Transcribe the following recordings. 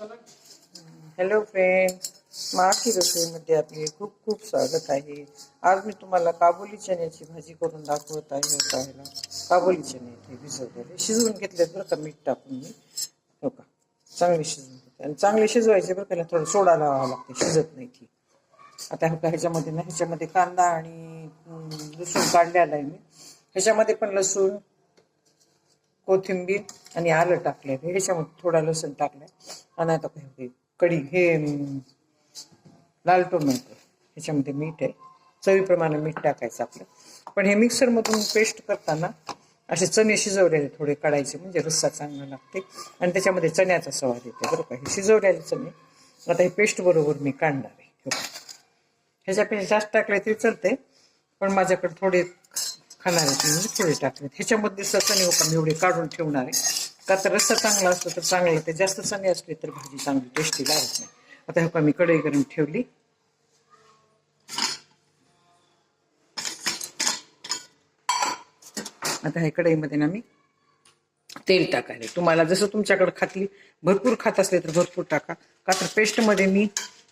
Hello friend Marathi रसोईमध्ये आपले खूप खूप स्वागत आहे. आज मी तुम्हाला काबुली चण्याची भाजी करून दाखवत आहे हो पाहायला. काबुली चणे इथे भिजवलेले. शिजवून घेतलेत बरं का मीठ टाकून मी. हो का? चांगले शिजवून घेतले. आणि चांगले शिजवायचे बरं का त्याला थोडं सोडा लावावं लागते. शिजत नाही ती. आता हो का ह्याच्यामध्ये ना ह्याच्यामध्ये कांदा आणि लसूण काढलेला आहे मी. ह्याच्यामध्ये पण लसूण कोथिंबीर आणि आलं टाकलंय. ह्याच्यामध्ये थोडा लसूण टाकलाय. आणि आता काय कढी हे लाल टोमॅटो. ह्याच्यामध्ये मीठ आहे. चवीप्रमाणे मीठ टाकायचं आपलं. पण हे मिक्सरमधून पेस्ट करताना असे चणे शिजवलेले थोडे काढायचे म्हणजे रस्सा चांगला लागते आणि त्याच्यामध्ये चण्याचा स्वाद येते बरं का? हे शिजवलेले चणे. आता हे पेस्ट बरोबर मी काढणार आहे. ह्याच्यापेक्षा जास्त टाकले तरी चालते पण माझ्याकडे थोडे खाणार आहेत म्हणजे टाकले ह्याच्यामध्ये चणे होता मी एवढे काढून ठेवणार. आहे का तर रस्सा चांगला असतो तर चांगलं ते जास्त चणे असले तर भाजी चांगली टेस्टी लागत नाही. आता हे का मी कढई करून ठेवली. आता हे कढईमध्ये ना मी तेल टाकायला. तुम्हाला जसं तुमच्याकडे खातली भरपूर खात असले तर भरपूर टाका. का तर पेस्टमध्ये मी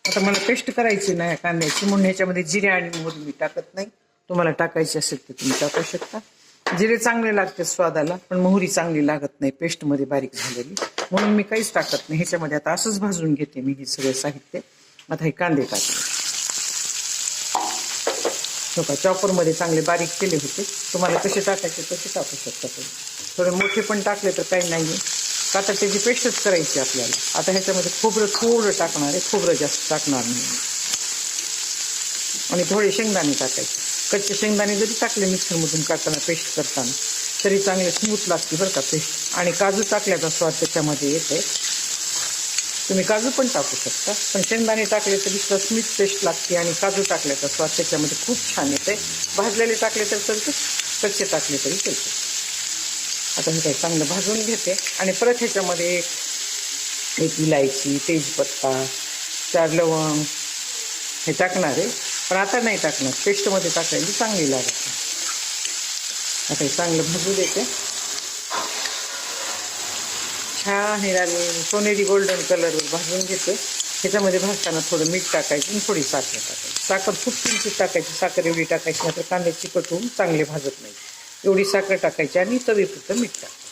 आता मला पेस्ट करायची नाही कांद्याची म्हणून ह्याच्यामध्ये जिरे आणि मोहरी मी टाकत नाही. तुम्हाला टाकायची असेल तर तुम्ही टाकू शकता. जिरे चांगले लागते स्वादाला पण मोहरी चांगली लागत नाही पेस्टमध्ये बारीक झालेली. म्हणून मी काहीच टाकत नाही. ह्याच्यामध्ये आता असंच भाजून घेते मी हे सगळं साहित्य. आता हे कांदे टाकले हो का चॉपरमध्ये चांगले बारीक केले होते. तुम्हाला कसे टाकायचे तसे टाकू शकता तुम्ही. थोडे मोठे पण टाकले तर काही नाही. आहे का तर त्याची पेस्टच करायची आपल्याला. आता ह्याच्यामध्ये खोबरं थोडं टाकणार आहे. खोबरं जास्त टाकणार नाही. आणि थोडे शेंगदाणे टाकायचे. कच्चे शेंगदाणे जरी टाकले मिक्सरमधून काढताना पेस्ट करताना तरी चांगले स्मूथ लागते बरं का पेस्ट आणि काजू टाकल्याचा स्वाद त्याच्यामध्ये येते तुम्ही काजू पण टाकू शकता. पण शेंगदाणे टाकले तरी स्मिथ पेस्ट लागते आणि काजू टाकल्याचा स्वाद त्याच्यामध्ये खूप छान येते भाजलेले टाकले तर चालते कच्चे टाकले तरी चालते. आता मी काही चांगलं भाजून घेते. आणि परत ह्याच्यामध्ये एक एक इलायची तेजपत्ता चार लवंग हे टाकणार आहे. पण आता नाही टाकणार. पेस्टमध्ये टाकायची चांगली लागत. आता हे चांगलं भाजू देते. छान हे सोनेरी गोल्डन कलरवर भाजून घेते. ह्याच्यामध्ये भाजताना थोडं मीठ टाकायचं आणि थोडी साखर टाकायची. साखर खूप किंचित टाकायची. साखर एवढी टाकायची नाही तर कांदे चिकट होऊन चांगले भाजत नाही. एवढी साखर टाकायची आणि चवीपुरतं मीठ टाकायचं.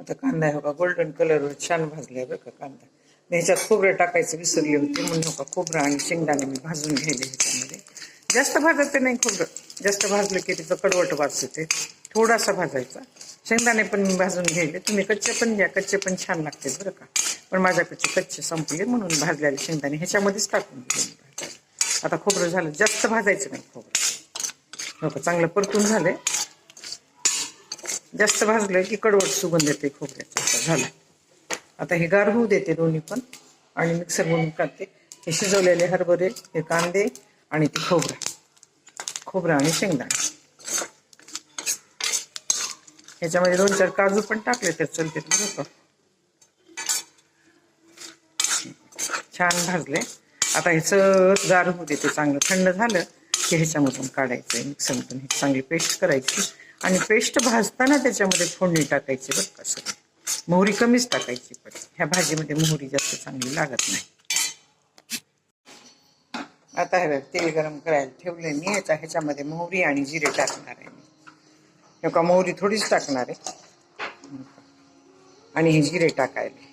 आता कांदा आहे बघा गोल्डन कलरवर छान भाजलाय बरं का कांदा. ह्याच्यात खोबरं टाकायचं विसरले होते. म्हणून का खोबरं आणि शेंगदाणे मी भाजून घ्यायले ह्याच्यामध्ये. जास्त भाजायचं नाही खोबरं. जास्त भाजलं की त्याचं कडवट वास येते. थोडासा भाजायचा. शेंगदाणे पण मी भाजून घ्यायले तुम्ही कच्चे पण घ्या. कच्चे पण छान लागते बरं का. पण माझ्याकडचे कच्चे संपले म्हणून भाजलेले शेंगदाणे ह्याच्यामध्येच टाकून दिले आता खोबरं झालं. जास्त भाजायचं नाही खोबरं. हो चांगलं परतून झालंय. जास्त भाजलं की कडवट सुगंध येते खोबऱ्याचा. झालं. आता हे गार होऊ देते दोन्ही पण. आणि मिक्सर म्हणून काढते हे शिजवलेले हरभरे हे कांदे आणि ते खोबरं. खोबरं आणि शेंगदाणे. ह्याच्यामध्ये दोन चार काजू पण टाकले तर चलते. छान भाजले. आता ह्याचं गार होऊ देते. चांगलं थंड झालं की ह्याच्यामधून काढायचं आहे मिक्सरमधून ही चांगली पेस्ट करायची. आणि पेस्ट भाजताना त्याच्यामध्ये फोडणी टाकायची बरं का सगळं. मोहरी कमीच टाकायची पण ह्या भाजीमध्ये मोहरी जास्त चांगली लागत नाही. आता हे बघ, तेल गरम करायला ठेवले मी आता ह्याच्यामध्ये मोहरी आणि जिरे टाकणार आहे मी. का मोहरी थोडीच टाकणार आहे. आणि हे जिरे टाकायला.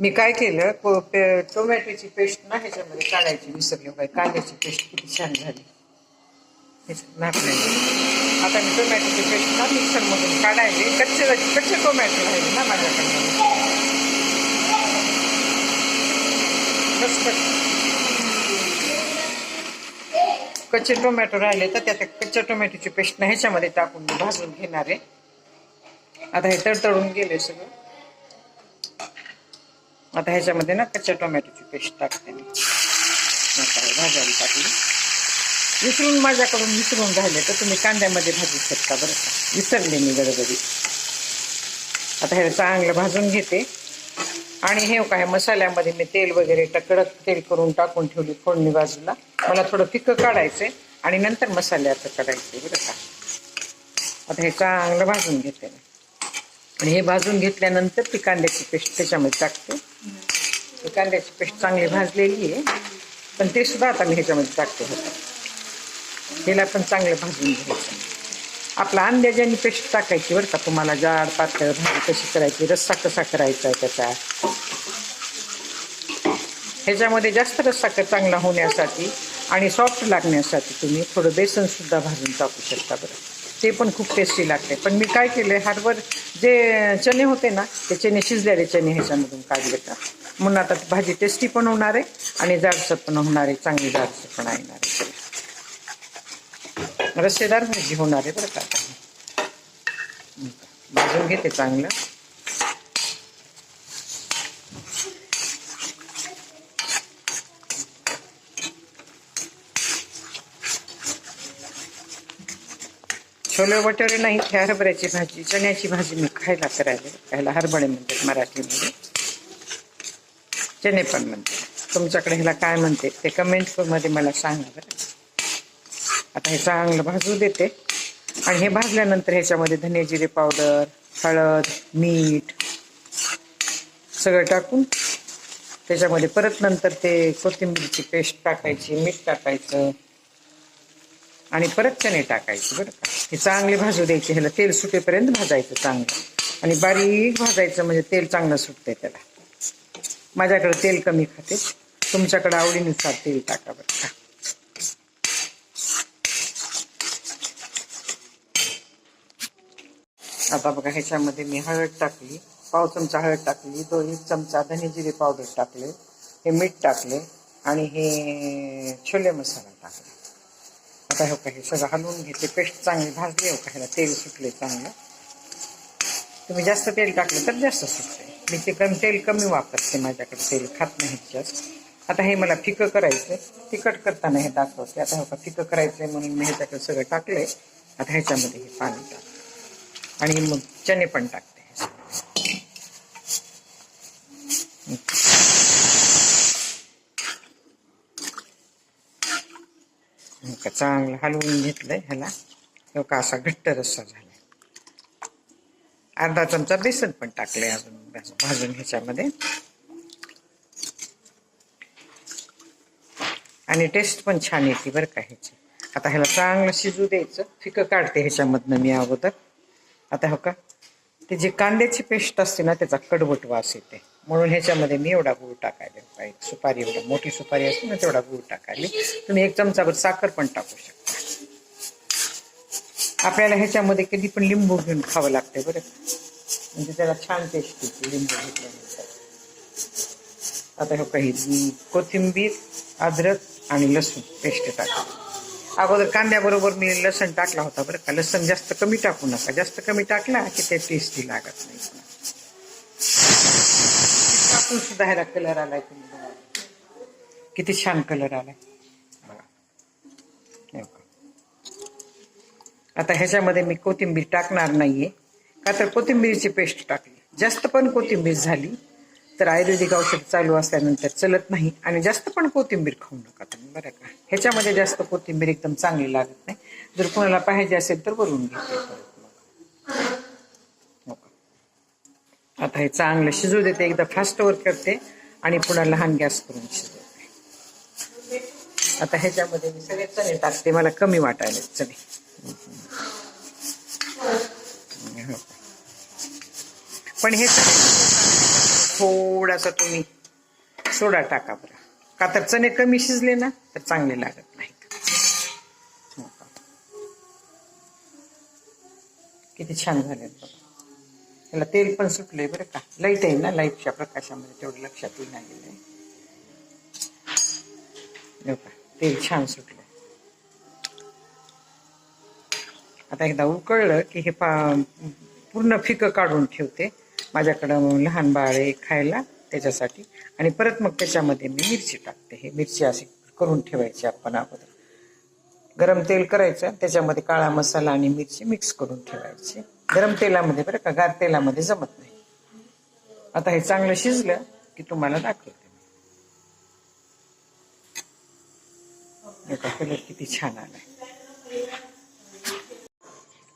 मी काय केलं को- पे- टोमॅटोची पेस्ट ना ह्याच्यामध्ये काढायची विसरली काय कांद्याची पेस्ट किती छान झाली. ह्याच्यात नाकलेली आता मी टोमॅटोची पेस्ट ना मिक्सरमधून काढायले कच्चे कच्चे टोमॅटो राहिले ना माझ्याकडे. कच्चे टोमॅटो राहिले तर त्या कच्च्या टोमॅटोची पेस्ट ना ह्याच्यामध्ये टाकून मी भाजून घेणार आहे. आता हे तडतडून गेले सगळं. आता ह्याच्यामध्ये ना कच्च्या टोमॅटोची पेस्ट टाकते मी. भाजायला टाकली. विसरून माझ्याकडून विसरून राहिले तर तुम्ही कांद्यामध्ये भाजू शकता बरं विसरले मी गडबडी आता हे चांगलं भाजून घेते. आणि हे काय मसाल्यामध्ये मी तेल वगैरे ट- कडक तेल करून टाकून ठेवली फोडणी बाजूला. मला थोडं फिकं काढायचंय आणि नंतर मसाल्याचं काढायचे बरं का. आता हे चांगलं भाजून घेते आणि हे भाजून घेतल्यानंतर ती कांद्याची पेस्ट त्याच्यामध्ये टाकते. ती कांद्याची पेस्ट चांगली भाजलेली आहे. पण ते सुद्धा आता मी ह्याच्यामध्ये टाकते. होतं हिला पण चांगलं भाजून घ्यायचं. आपला अंड्याच्यानी पेस्ट टाकायची बरं का तुम्हाला. जाड पातळ भाजी कशी करायची रस्सा कसा करायचा आहे त्याचा. ह्याच्यामध्ये जास्त रस्सा चांगला होण्यासाठी आणि सॉफ्ट लागण्यासाठी तुम्ही थोडं बेसन सुद्धा भाजून टाकू शकता बरं. ते पण खूप टेस्टी लागते. पण मी काय केलं हार्बर जे चणे होते ना ते चणे शिजलेले चणे ह्याच्यामधून काढले का. म्हणून आता भाजी टेस्टी पण होणार आहे आणि जाडसर पण होणार आहे चांगली जाडसर पण येणार आहे. रस्सेदार भाजी होणार आहे बरं का भाजून घेते चांगलं. छोले वटोरे नाही हे हरभऱ्याची भाजी चण्याची भाजी मी खायला करायला. खायला हरभरे म्हणतात मराठीमध्ये. चणे पण म्हणतात. तुमच्याकडे ह्याला काय म्हणते ते कमेंटमध्ये मला सांगा बरं. आता हे चांगलं भाजू देते. आणि हे भाजल्यानंतर ह्याच्यामध्ये धने जिरे पावडर हळद मीठ सगळं टाकून त्याच्यामध्ये परत नंतर ते कोथिंबीरची पेस्ट टाकायची मीठ टाकायचं आणि परत चणे टाकायचे बरं का. हे चांगले भाजू द्यायचे ह्याला तेल सुटेपर्यंत भाजायचं चांगलं. आणि बारीक भाजायचं म्हणजे तेल चांगलं सुटतंय त्याला. माझ्याकडे तेल कमी खाते. तुमच्याकडे आवडीनुसार तेल टाका बरं का. आता बघा ह्याच्यामध्ये मी हळद टाकली. पाव चमचा हळद टाकली. तो एक चमचा धने जिरे पावडर टाकले. हे मीठ टाकले. आणि हे छोले मसाला टाकला. आता हे काही सगळं हलवून घेतले. पेस्ट चांगली भाजली. हो का ह्याला तेल सुटले चांगलं. तुम्ही जास्त तेल टाकलं तर जास्त सुटते. मी ते तेल कमी वापरते माझ्याकडे. तेल खात नाही जास्त. आता हे मला फिकं करायचं तिखट करताना हे दाखवते. आता हे का फिकं करायचंय म्हणून मी ह्याच्याकडे सगळं टाकलंय. आता ह्याच्यामध्ये हे पाणी टाकलं. आणि मग चणे पण टाकते. चांगलं हलवून घेतलंय ह्याला. तो का असा घट्ट रस्सा झाला अर्धा चमचा बेसन पण टाकले अजून भाजून ह्याच्यामध्ये. आणि टेस्ट पण छान येते बरं का ह्याची. आता ह्याला चांगलं शिजू द्यायचं. फिकं काढते ह्याच्यामधनं मी अगोदर. आता हो का? ते जी कांद्याची पेस्ट असते ना त्याचा कडवट वास येते. म्हणून ह्याच्यामध्ये मी एवढा गूळ टाकायला पाहिजे. सुपारी एवढा मोठी सुपारी असते ना तेवढा गूळ टाकायला. तुम्ही एक चमचाभर साखर पण टाकू शकता. आपल्याला ह्याच्यामध्ये कधी पण लिंबू घेऊन खावं लागते बरं म्हणजे त्याला छान टेस्ट येते लिंबू घेतल्यानंतर. आता हो काही कोथिंबीर अद्रक आणि लसूण पेस्ट टाका अगोदर कांद्याबरोबर मी लसण टाकला होता बरं का. लसण जास्त कमी टाकू नका. जास्त कमी टाकला की ते टेस्टी लागत नाही. टाकून सुद्धा ह्याला कलर आलाय तुम्ही किती छान कलर आलाय. आता ह्याच्यामध्ये मी कोथिंबीर टाकणार नाहीये. का तर कोथिंबीरची पेस्ट टाकली. जास्त पण कोथिंबीर झाली. तर आयुर्वेदिक औषध चालू असल्यानंतर चलत नाही आणि जास्त पण कोथिंबीर खाऊ नका तुम्ही बरं का? ह्याच्यामध्ये जास्त कोथिंबीर एकदम चांगली लागत नाही. जर कोणाला पाहिजे असेल तर वरून घेते आता हे चांगलं शिजू देते एकदा फास्टवर करते आणि पुन्हा लहान गॅस करून शिजवते. आता ह्याच्यामध्ये मी सगळे चणे टाकते मला कमी वाटायला चणे. हो. पण हे थोडासा तुम्ही सोडा टाका बरं. का तर चणे कमी शिजले ना तर चांगले लागत नाहीत हो का? किती छान झाले बघा. त्याला तेल पण सुटलंय बरं का. लाइट आहे ना लाईटच्या प्रकाशामध्ये तेवढं लक्षात येऊन गेलं आहे. हो का? तेल छान सुटलं आता एकदा उकळलं की हे पा पूर्ण फिकं काढून ठेवते. माझ्याकडं लहान बाळ आहे खायला त्याच्यासाठी. आणि परत मग त्याच्यामध्ये मी मिरची टाकते. हे मिरची अशी करून ठेवायची आपण अगोदर. गरम तेल करायचं. त्याच्यामध्ये काळा मसाला आणि मिरची मिक्स करून ठेवायची. गरम तेलामध्ये बरं का गार तेलामध्ये जमत नाही. आता हे चांगलं शिजलं की तुम्हाला दाखवते कलर किती छान आलाय.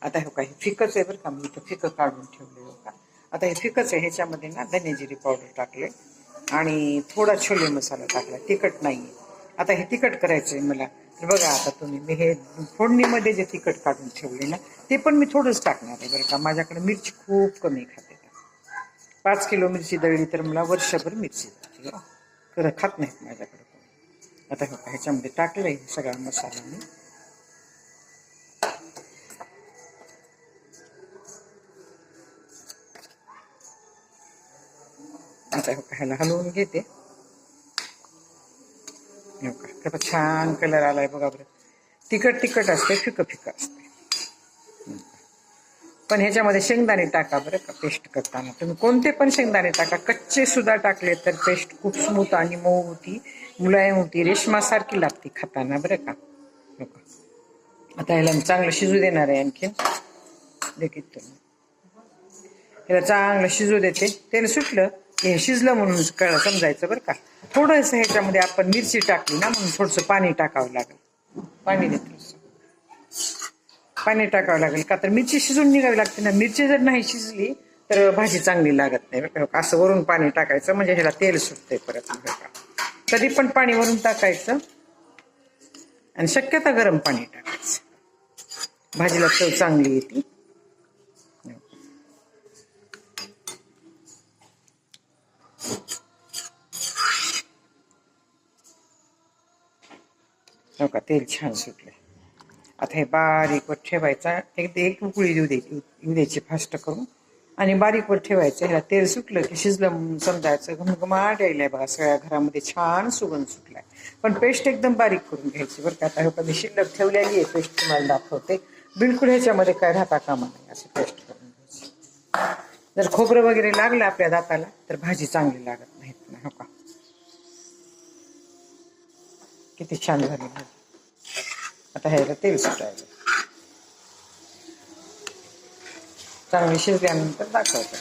आता हे काही फिकच आहे बरं का. मी इथं फिकं काढून ठेवले हो का आता हे फिकच आहे ह्याच्यामध्ये ना धनेजिरी पावडर टाकले. आणि थोडा छोले मसाला टाकला तिखट नाही आता हे तिखट करायचं आहे मला. तर बघा आता तुम्ही मी हे फोडणीमध्ये जे तिखट काढून ठेवले ना ते पण मी थोडंच टाकणार आहे बरं का. माझ्याकडे मिरची खूप कमी खाते. पाच किलो मिरची दळली तर मला वर्षभर मिरची खरं खात नाहीत माझ्याकडे आता हे बघा, ह्याच्यामध्ये टाकलंय सगळा मसाला मी. आता ह्याला हलवून घेते. छान कलर आलाय बघा बरं. तिखट तिखट असते फिकं फिकं असते. पण ह्याच्यामध्ये शेंगदाणे टाका बरं का पेस्ट करताना. तुम्ही कोणते पण शेंगदाणे टाका कच्चे सुद्धा टाकले तर पेस्ट खूप स्मूथ आणि मऊ होती मुलायम होती रेशमासारखी लागते खाताना बरं का. आता ह्याला मी चांगलं शिजू देणार आहे आणखीन. देखील तुम्ही. ह्याला चांगलं शिजू देते. तेल सुटलं. हे शिजलं म्हणून कळ समजायचं बरं का. थोडंसं ह्याच्यामध्ये आपण मिरची टाकली ना म्हणून थोडंसं पाणी टाकावं लागेल. पाणी देते पाणी टाकावं लागेल का? तर मिरची शिजून निघावी लागते ना. मिरची जर नाही शिजली तर भाजी चांगली लागत नाही असं वरून पाणी टाकायचं म्हणजे ह्याला तेल सुटते परत तरी पण पाणी वरून टाकायचं. आणि शक्यता गरम पाणी टाकायचं. भाजीला चव चांगली येते. का तेल छान सुटले आता हे बारीकवर ठेवायचा एक एक उकळी देऊ द्यायची येऊ द्यायची फास्ट करून. आणि बारीकवर ठेवायचं ह्याला तेल सुटलं की शिजलं समजायचं घमघमाट यायलाय बघा सगळ्या घरामध्ये छान सुगंध सुटलाय. पण पेस्ट एकदम बारीक करून घ्यायची बरं का. आता हे कधी शिल्लक ठेवलेली आहे पेस्ट तुम्हाला दाखवते. बिलकुल ह्याच्यामध्ये काय राहता कामा नाही असं पेस्ट करून घ्यायची. जर खोबरं वगैरे लागलं आपल्या दाताला तर भाजी चांगली लागत नाहीत ना हो का किती छान झाली. आता ह्याला तेल सुटायचं चांगली शिजल्यानंतर दाखवतो.